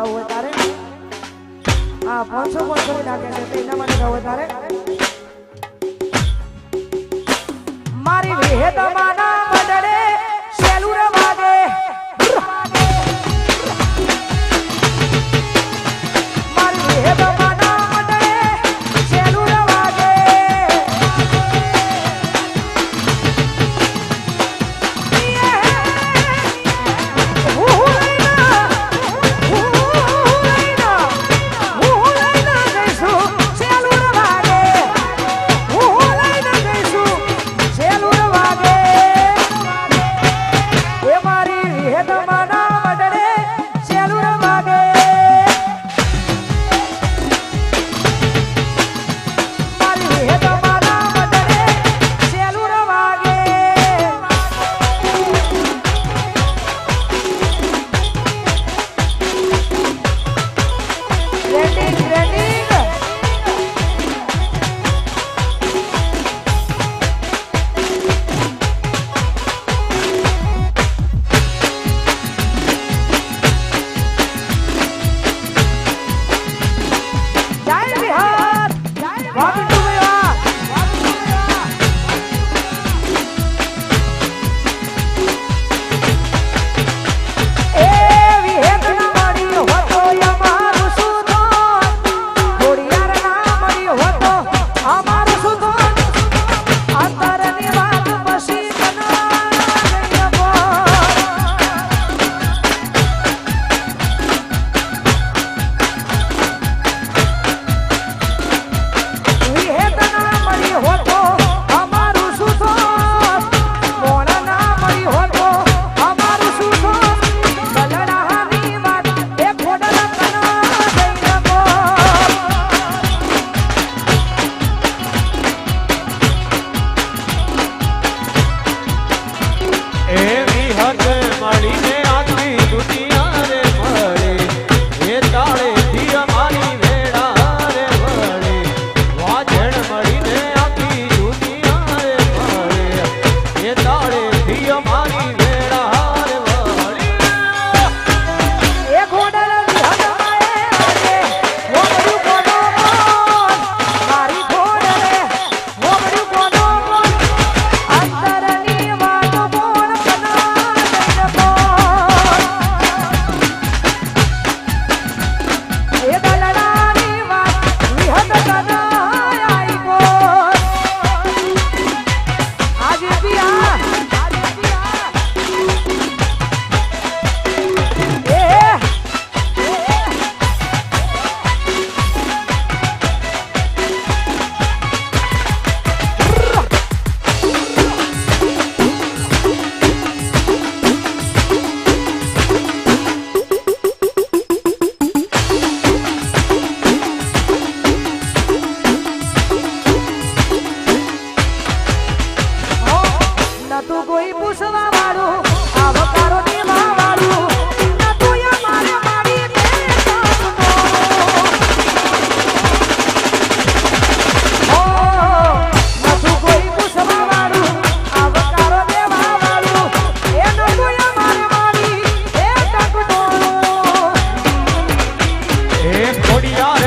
ગાવું હોય તારે? હા પાંચસો પણ કરી નાખે છે તો, એના માટે ગાવું હોય તારે? મારી વિહેત માના બદલે સેલુર મળીને એ ખોડિયા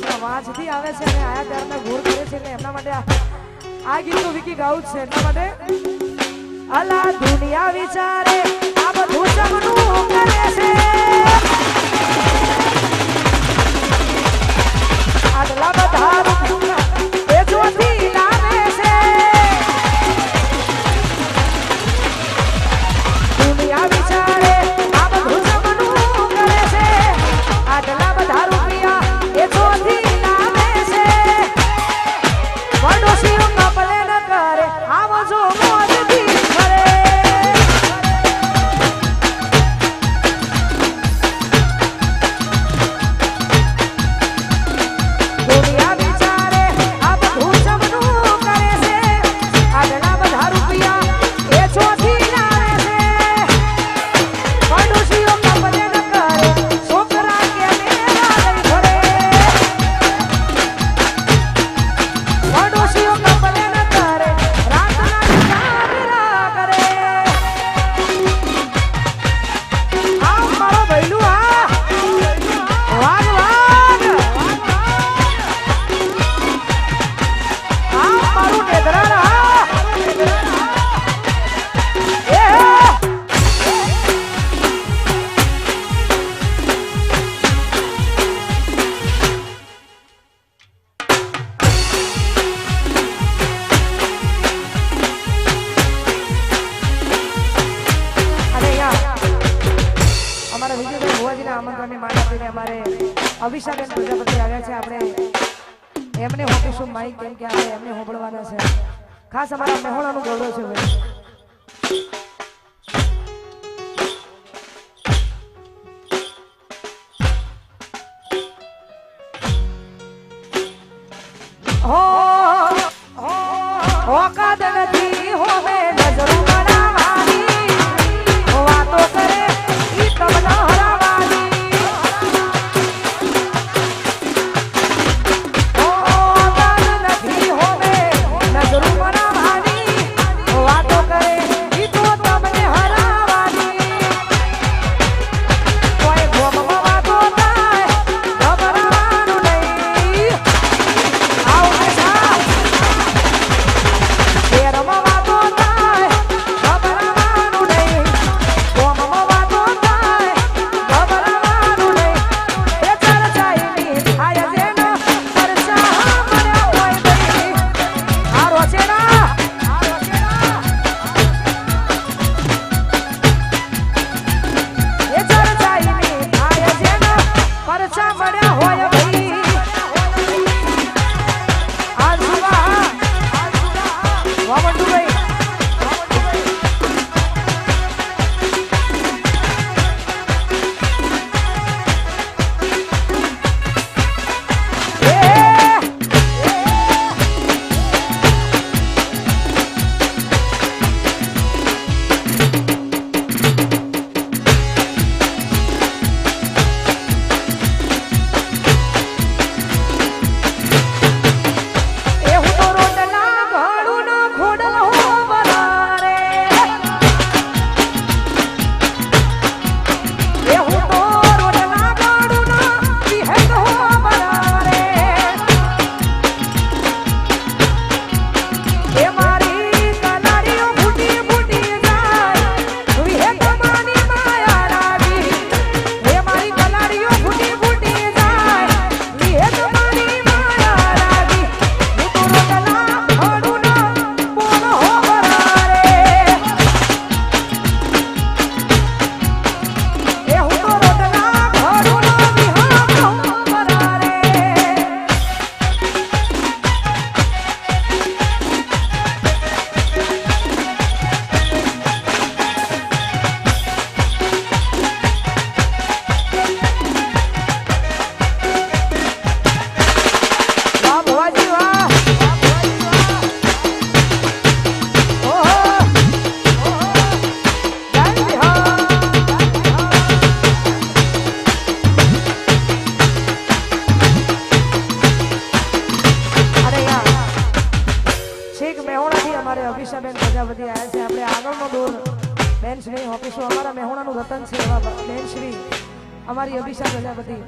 છે વાંચથી આવે છે અને આયા ત્યારના ઘોર કરે છે એટલે એમના માટે આ ગીત તો વિકી ગાઉ છે. એટલા માટે અલા દુનિયા વિચારે, આ બધું જમનું કરે છે. આટલા બધા ના આમંત્રણની માન આપીને અમારે અભિષાબેન પ્રજાપતિ આવ્યા છે. આપણે એમને હું હોકીશું માઇક કેમ કે આપણે એમને હોંભળવાના છે. ખાસ અમારા મહોળાનું ગૌરવ છે. ભાઈ છે બધી.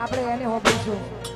આપણે એને હોપીશું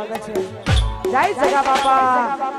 માંગે છે. જય સગા બાપા.